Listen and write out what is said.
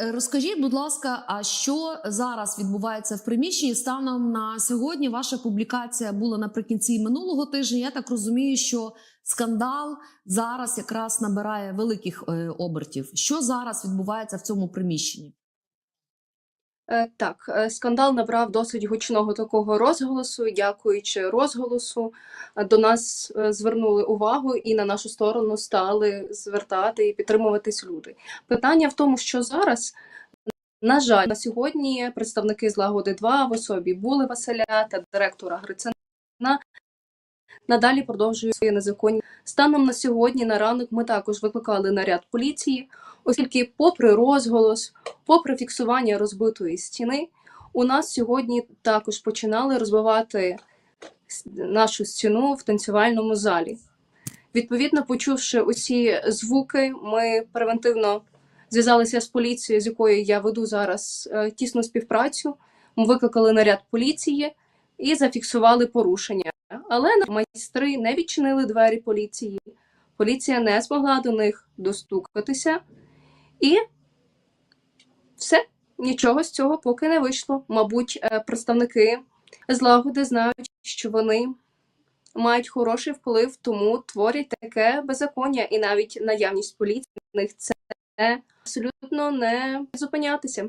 Розкажіть, будь ласка, а що зараз відбувається в приміщенні? Станом на сьогодні ваша публікація була наприкінці минулого тижня. Я так розумію, що скандал зараз якраз набирає великих е, обертів. Що зараз відбувається в цьому приміщенні? Е, Так, е, скандал набрав досить гучного такого розголосу. Дякуючи розголосу, е, до нас звернули увагу і на нашу сторону стали звертати і підтримуватись люди. Питання в тому, що зараз, на жаль, на сьогодні представники злагоди 2 в особі були Василя та директора Грицина надалі продовжують свої незаконні. Станом на сьогодні, на ранок, ми також викликали наряд поліції, оскільки, попри розголос, попри фіксування розбитої стіни, у нас сьогодні також починали розбивати нашу стіну в танцювальному залі. Відповідно, почувши усі звуки, ми превентивно зв'язалися з поліцією, з якою я веду зараз е, тісну співпрацю. Ми викликали наряд поліції і зафіксували порушення. Але майстри не відчинили двері поліції. Поліція не змогла до них достукатися. І все, нічого з цього поки не вийшло. Мабуть, е, представники злагоди знають, що вони мають хороший вплив, тому творять таке беззаконня, і навіть наявність поліції в них це абсолютно не зупинятися.